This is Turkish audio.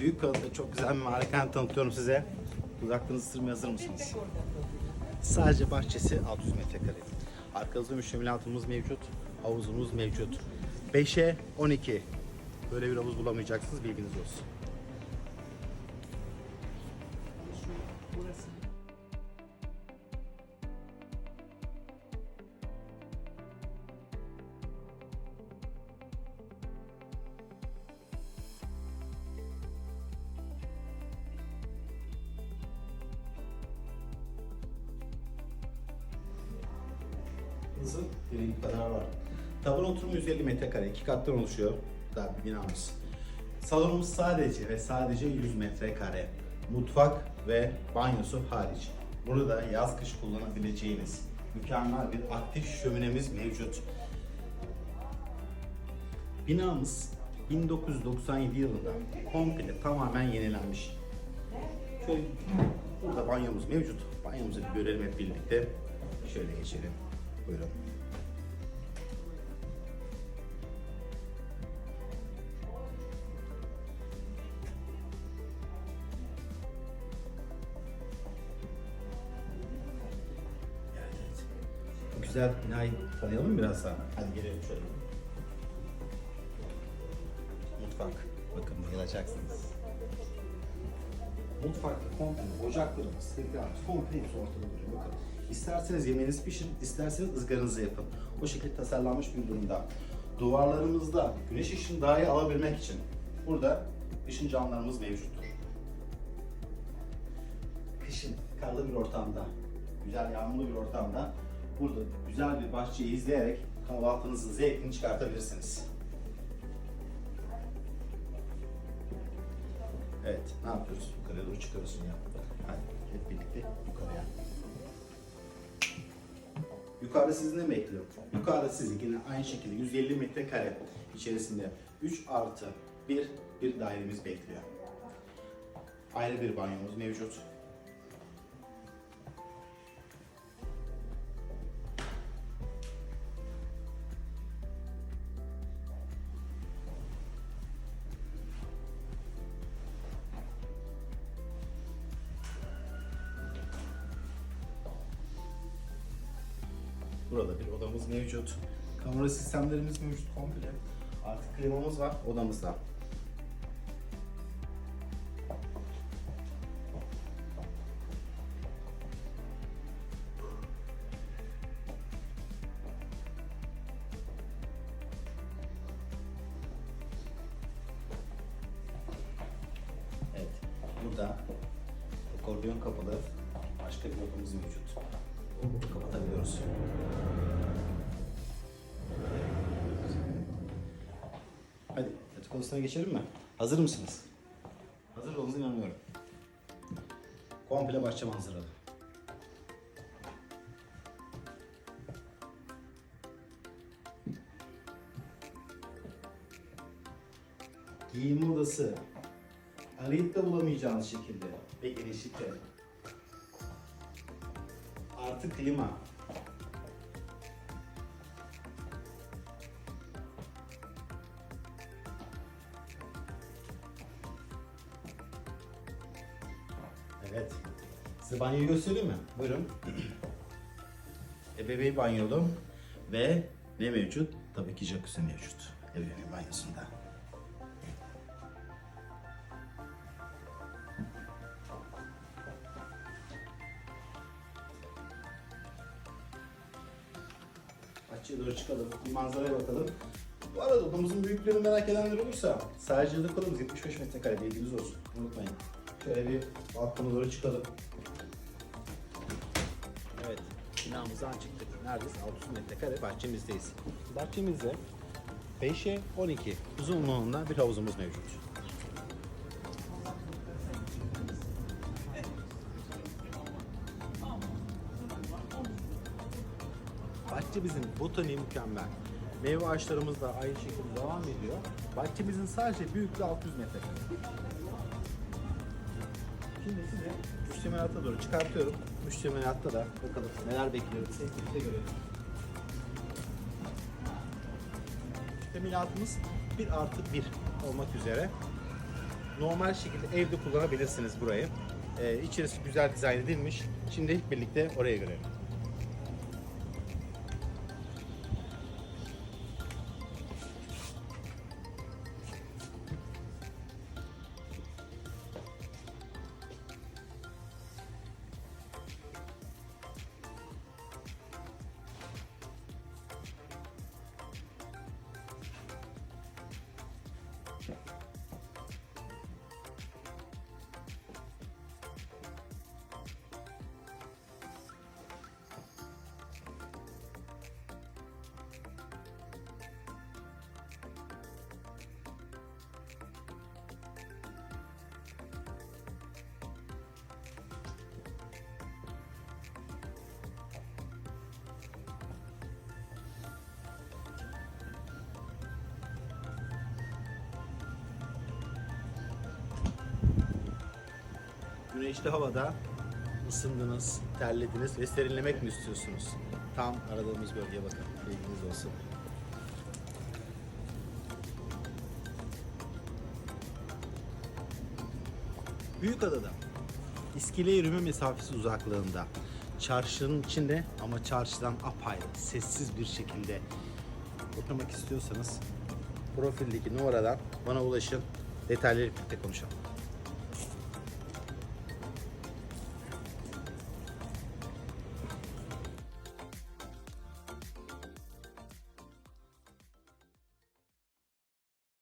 Büyük kalıpta çok güzel bir malikane tanıtıyorum size. Dudaklarınızı ısırmaya hazır mısınız? Sadece bahçesi 600 metrekare. Arkamızda müştemilatımız mevcut, havuzumuz mevcut. 5'e 12. Böyle bir havuz bulamayacaksınız bilginiz olsun. Hızın dediğim kadar var. Tavan oturumu 150 metrekare, iki kattan oluşuyor. Bir binamız. Salonumuz sadece ve sadece 100 metrekare. Mutfak ve banyosu hariç. Burada yaz kış kullanabileceğiniz mükemmel bir aktif şöminemiz mevcut. Binamız 1997 yılında komple tamamen yenilenmiş. Şöyle burada banyomuz mevcut. Banyomuzu bir görelim hep birlikte. Şöyle geçelim. Buyurun. Bu güzel binayı tanıyalım mı biraz daha? Hadi gelelim şöyle. Mutfak. Bakın bayılacaksınız. Mutfakta komple ocaklarımız, tekrar komple hepsi ortada duruyor. Bakın. İsterseniz yemeğinizi pişirin, isterseniz ızgaranızı yapın. O şekilde tasarlanmış bir durumda. Duvarlarımızda güneş ışını daha iyi alabilmek için burada ışın camlarımız mevcuttur. Kışın karlı bir ortamda, güzel yağmurlu bir ortamda burada güzel bir bahçeyi izleyerek kahvaltınızın zevkini çıkartabilirsiniz. Evet, ne yapıyoruz? Yukarıya doğru çıkıyoruz ya. Hadi Yukarıda sizi ne bekliyor? Yukarıda sizi yine aynı şekilde 150 metrekare içerisinde 3 artı 1 bir dairemiz bekliyor. Ayrı bir banyomuz mevcut. Burada bir odamız mevcut. Kamera sistemlerimiz mevcut komple. Artık klimamız var odamızda. Evet, burada akordeon kapalı başka bir odamız mevcut. Kapatabiliyoruz. Hadi yatak odasına geçelim mi? Hazır mısınız? Hazır olduğunuza inanıyorum. Komple bahçe manzaralı. Giyinme odası. Arayıp da bulamayacağınız şekilde ve genişlikte. Artı klima. Evet. Size banyoyu göstereyim mi? Buyurun. Ebeveyn banyolu ve ne mevcut? Tabii ki jacuzzi mevcut. Ebeveyn banyosunda. Bahçeye doğru çıkalım, bir manzaraya bakalım. Bu arada odamızın büyüklüğünü merak edenler olursa sadece yatak odamız 75 metrekare bilginiz olsun. Unutmayın. Şöyle bir balkona doğru çıkalım. Evet, binamızdan çıktık. Neredeyiz? 600 metrekare bahçemizdeyiz. Bahçemizde 5'e 12 uzunluğunda bir havuzumuz mevcut. Bahçemizin botaniği mükemmel. Meyve ağaçlarımız da aynı şekilde devam ediyor. Bahçemizin sadece büyüklüğü 600 metrekare. Şimdi size müştemilata doğru çıkartıyorum. Müştemilatta da bakalım neler bekliyoruz. Birlikte görelim. Müştemilatımız 1 artı 1 olmak üzere normal şekilde evde kullanabilirsiniz burayı. Ee, içerisi güzel dizayn edilmiş. Şimdi hep birlikte oraya görelim. Güneşli havada ısındınız, terlediniz ve serinlemek mi istiyorsunuz? Tam aradığımız bölgeye bakın. Bilginiz olsun. Büyükada'da iskele yürüme mesafesi uzaklığında çarşının içinde ama çarşıdan apayrı, sessiz bir şekilde oturmak istiyorsanız profildeki numaradan bana ulaşın. Detayları birlikte konuşalım.